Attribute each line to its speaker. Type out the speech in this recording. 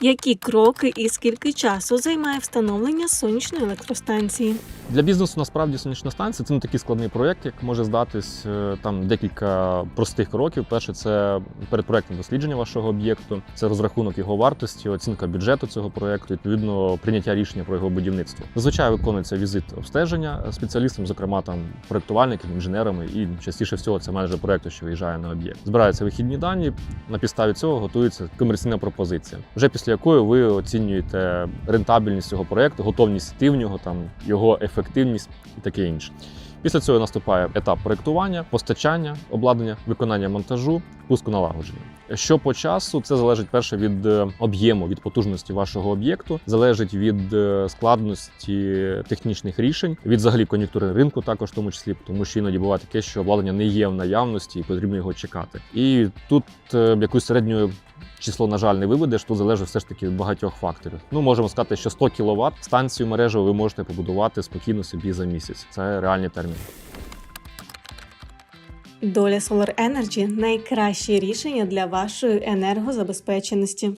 Speaker 1: Які кроки і скільки часу займає встановлення сонячної електростанції?
Speaker 2: Для бізнесу насправді сонячна станція це не такий складний проєкт, як може здатись е, там декілька простих кроків. Перше, це передпроектне дослідження вашого об'єкту, це розрахунок його вартості, оцінка бюджету цього проєкту, відповідно прийняття рішення про його будівництво. Зазвичай виконується візит обстеження спеціалістам, зокрема там проєктувальниками, інженерами, і частіше всього це менеджер проєкту, що виїжджає на об'єкт. Збираються вихідні дані. На підставі цього готується комерційна пропозиція, вже після якої ви оцінюєте рентабельність цього проєкту, готовність йти в нього, там його ефективність і таке інше. Після цього наступає етап проєктування, постачання, обладнання, виконання монтажу, пуску налагодження. Що по часу, це залежить перше від е, об'єму, від потужності вашого об'єкту, залежить від е, складності технічних рішень, від взагалі кон'юнктури ринку, також в тому числі, тому що іноді буває таке, що обладнання не є в наявності і потрібно його чекати. І тут е, якусь середню число, на жаль, не виведеш, тут залежить все ж таки від багатьох факторів. Ну, можемо сказати, що 100 кВт станцію мережу ви можете побудувати спокійно собі за місяць. Це реальний термін.
Speaker 1: Доля Solar Energy – найкраще рішення для вашої енергозабезпеченості.